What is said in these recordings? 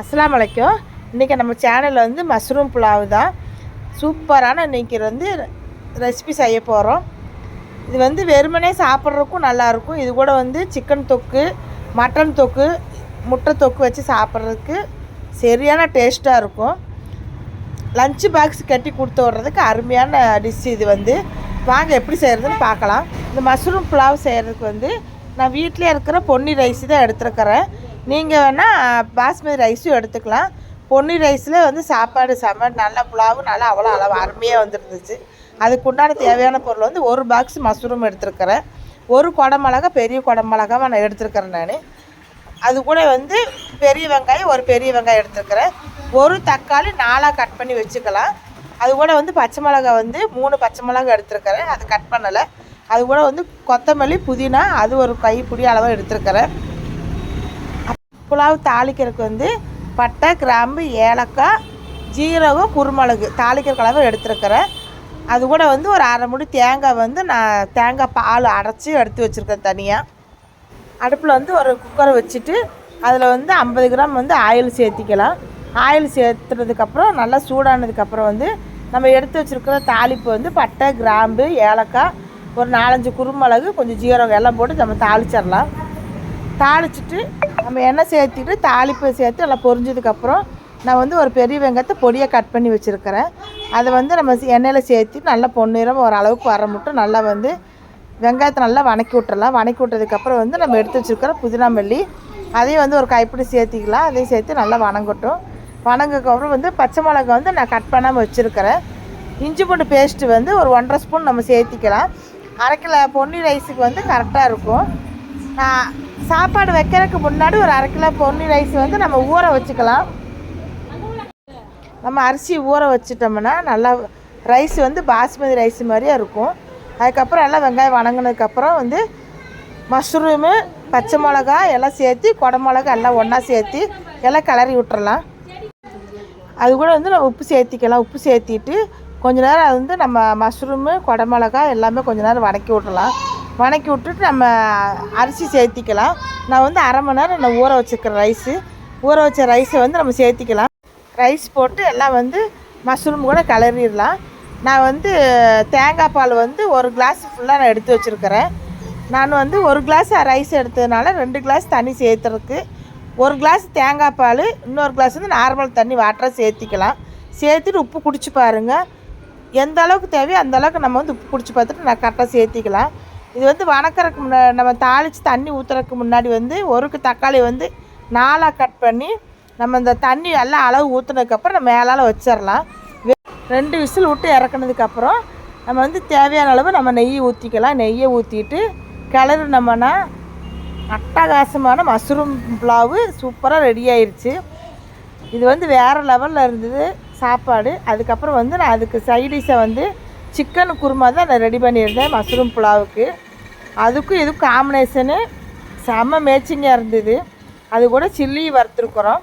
அஸ்லாம் வலைக்கும் இன்றைக்கி நம்ம சேனலில் வந்து மஷ்ரூம் புலாவ் தான். சூப்பரான இன்றைக்கி வந்து ரெசிபி செய்ய போகிறோம் இது வந்து வெறுமனே சாப்பிட்றதுக்கும் நல்லாயிருக்கும் இது கூட வந்து சிக்கன் தொக்கு மட்டன் தொக்கு முட்டை தொக்கு வச்சு சாப்பிட்றதுக்கு சரியான டேஸ்ட்டாக இருக்கும். லஞ்சு பாக்ஸ் கட்டி கொடுத்து விட்றதுக்கு அருமையான டிஷ் இது வந்து. வாங்க எப்படி செய்கிறதுன்னு பார்க்கலாம். இந்த மஷ்ரூம் புலாவ் செய்கிறதுக்கு வந்து நான் வீட்டிலே இருக்கிற பொன்னி ரைஸ் தான் எடுத்துருக்கிறேன். நீங்கள் வேணால் பாஸ்மதி ரைஸும் எடுத்துக்கலாம். பொன்னி ரைஸில் வந்து சாப்பாடு சாம்பார் நல்லா புலாவும் நல்லா அவ்வளோ அளவு அருமையாக வந்துருந்துச்சு. அதுக்கு உண்டான தேவையான பொருள் வந்து ஒரு பாக்ஸ் மஷ்ரூம் எடுத்துருக்கிறேன். ஒரு குடமிளகா பெரிய குடமிளகாவை நான் எடுத்துருக்கிறேன் நான். அது கூட வந்து பெரிய வெங்காயம் ஒரு பெரிய வெங்காயம் எடுத்துருக்கிறேன். ஒரு தக்காளி நாலாக கட் பண்ணி வச்சுக்கலாம். அது கூட வந்து பச்சை மிளகா வந்து மூணு பச்சை மிளகா எடுத்துருக்கிறேன். அது கட் பண்ணலை. அது கூட வந்து கொத்தமல்லி புதினா அது ஒரு கைப்பிடி அளவாக எடுத்துருக்கிறேன். புலாவ் தாளிக்கிறதுக்கு வந்து பட்டை கிராம்பு ஏலக்காய் ஜீரகம் குருமிளகு தாளிக்கிற அளவு எடுத்துருக்கிறேன். அது கூட வந்து ஒரு அரை முடி தேங்காய் வந்து நான் தேங்காய் பால் அரைச்சி எடுத்து வச்சுருக்கேன் தனியாக அடுப்பில் வந்து ஒரு குக்கரை வச்சுட்டு அதில் வந்து ஐம்பது கிராம் வந்து ஆயில் சேர்த்திக்கலாம். ஆயில் சேர்த்துனதுக்கப்புறம் நல்லா சூடானதுக்கப்புறம் வந்து நம்ம எடுத்து வச்சுருக்கிற தாளிப்பு வந்து பட்டை கிராம்பு ஏலக்காய் ஒரு நாலஞ்சு குருமிளகு கொஞ்சம் ஜீரகம் எல்லாம் போட்டு நம்ம தாளிச்சிடலாம். தாளிச்சிட்டு நம்ம எண்ணெய் சேர்த்துட்டு தாளிப்பு சேர்த்து நல்லா பொரிஞ்சதுக்கப்புறம் நான் வந்து ஒரு பெரிய வெங்காயத்தை பொடியாக கட் பண்ணி வச்சுருக்கிறேன். அதை வந்து நம்ம எண்ணெயில் சேர்த்து நல்லா பொன்னிறம் ஒரு அளவுக்கு வர மட்டும் நல்லா வந்து வெங்காயத்தை நல்லா வணக்கி விட்டுறலாம். வணக்கி விட்டதுக்கப்புறம் வந்து நம்ம எடுத்து வச்சுருக்கிற புதினா மல்லி அதையும் வந்து ஒரு கைப்பிடி சேர்த்திக்கலாம். அதையும் சேர்த்து நல்லா வணங்கட்டும். வணங்கக்கப்புறம் வந்து பச்சை மிளகா வந்து நான் கட் பண்ணாமல் வச்சுருக்கிறேன். இஞ்சி பூண்டு பேஸ்ட்டு வந்து ஒரு ஒன்றரை ஸ்பூன் நம்ம சேர்த்திக்கலாம். அரை கிலோ பொன்னி ரைஸுக்கு வந்து கரெக்டாக இருக்கும். நான் சாப்பாடு வைக்கிறதுக்கு முன்னாடி ஒரு அரை கிலோ பொன்னி ரைஸ் வந்து நம்ம ஊற வச்சுக்கலாம். நம்ம அரிசி ஊற வச்சுட்டோம்னா நல்லா ரைஸ் வந்து பாஸ்மதி ரைஸ் மாதிரியே இருக்கும். அதுக்கப்புறம் எல்லாம் வெங்காயம் வணங்கினதுக்கப்புறம் வந்து மஷ்ரூமு பச்சை மிளகா எல்லாம் சேர்த்து குடமிளகா எல்லாம் ஒன்றா சேர்த்து எல்லாம் கிளறி விட்டுறலாம். அது கூட வந்து நம்ம உப்பு சேர்த்திக்கலாம். உப்பு சேர்த்திட்டு கொஞ்ச நேரம் அது வந்து நம்ம மஷ்ரூமு குடமிளகா எல்லாமே கொஞ்ச நேரம் வதக்கி விட்றலாம் வணக்கி விட்டுட்டு நம்ம அரிசி சேர்த்திக்கலாம். நான் வந்து அரை மணி நேரம் நான் ஊற வச்சுருக்கிறேன் ரைஸு. ஊற வச்ச ரைஸை வந்து நம்ம சேர்த்திக்கலாம். ரைஸ் போட்டு எல்லாம் வந்து மஷ்ரூம் கூட கிளறிடலாம். நான் வந்து தேங்காய் பால் வந்து ஒரு கிளாஸ் ஃபுல்லாக நான் எடுத்து வச்சுருக்கிறேன். நான் வந்து ஒரு கிளாஸ் ரைஸ் எடுத்ததுனால ரெண்டு கிளாஸ் தண்ணி சேர்த்துருக்கு ஒரு கிளாஸ் தேங்காய் பால் இன்னொரு கிளாஸ் வந்து நார்மல் தண்ணி வாட்டராக சேர்த்திக்கலாம். சேர்த்துட்டு உப்பு குடிச்சு பாருங்கள் எந்த அளவுக்கு தேவையோ அந்த அளவுக்கு நம்ம வந்து உப்பு குடிச்சு பார்த்துட்டு நான் கரெக்டாக சேர்த்திக்கலாம். இது வந்து வணக்கறதுக்கு முன்னா நம்ம தாளித்து தண்ணி ஊற்றுறதுக்கு முன்னாடி வந்து ஒருக்கு தக்காளி வந்து நாலாக கட் பண்ணி நம்ம இந்த தண்ணி எல்லாம் அளவு ஊற்றுனதுக்கப்புறம் நம்ம மேலால் வச்சிடலாம் ரெண்டு விசில் விட்டு இறக்குனதுக்கப்புறம் நம்ம வந்து தேவையான அளவு நம்ம நெய் ஊற்றிக்கலாம் நெய்யை ஊற்றிட்டு கிளறினோம்னா அட்டகாசமான மஷ்ரூம் புலாவு சூப்பராக ரெடி ஆயிடுச்சு இது வந்து வேறு லெவலில் இருந்தது சாப்பாடு. அதுக்கப்புறம் வந்து நான் அதுக்கு சைடிஷை வந்து சிக்கன் குருமா தான் நான் ரெடி பண்ணியிருந்தேன் மஷ்ரூம் புலாவுக்கு. அதுக்கும் இதுக்கும் காம்பினேஷனு செம்ம மேட்சிங்காக இருந்தது. அது கூட சில்லி வறுத்துருக்குறோம்.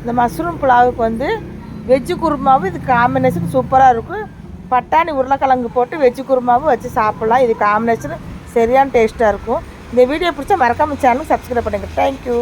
இந்த மஷ்ரூம் புலாவுக்கு வந்து வெஜ்ஜு குருமாவும் இது காம்பினேஷன் சூப்பராக இருக்கும். பட்டாணி உருளைக்கிழங்கு போட்டு வெஜ்ஜு குருமாவும் வச்சு சாப்பிட்லாம். இது காம்பினேஷன் சரியான டேஸ்ட்டாக இருக்கும். இந்த வீடியோ பிடிச்சா மறக்காமல் சேனல் சப்ஸ்கிரைப் பண்ணுங்கள் தேங்க்யூ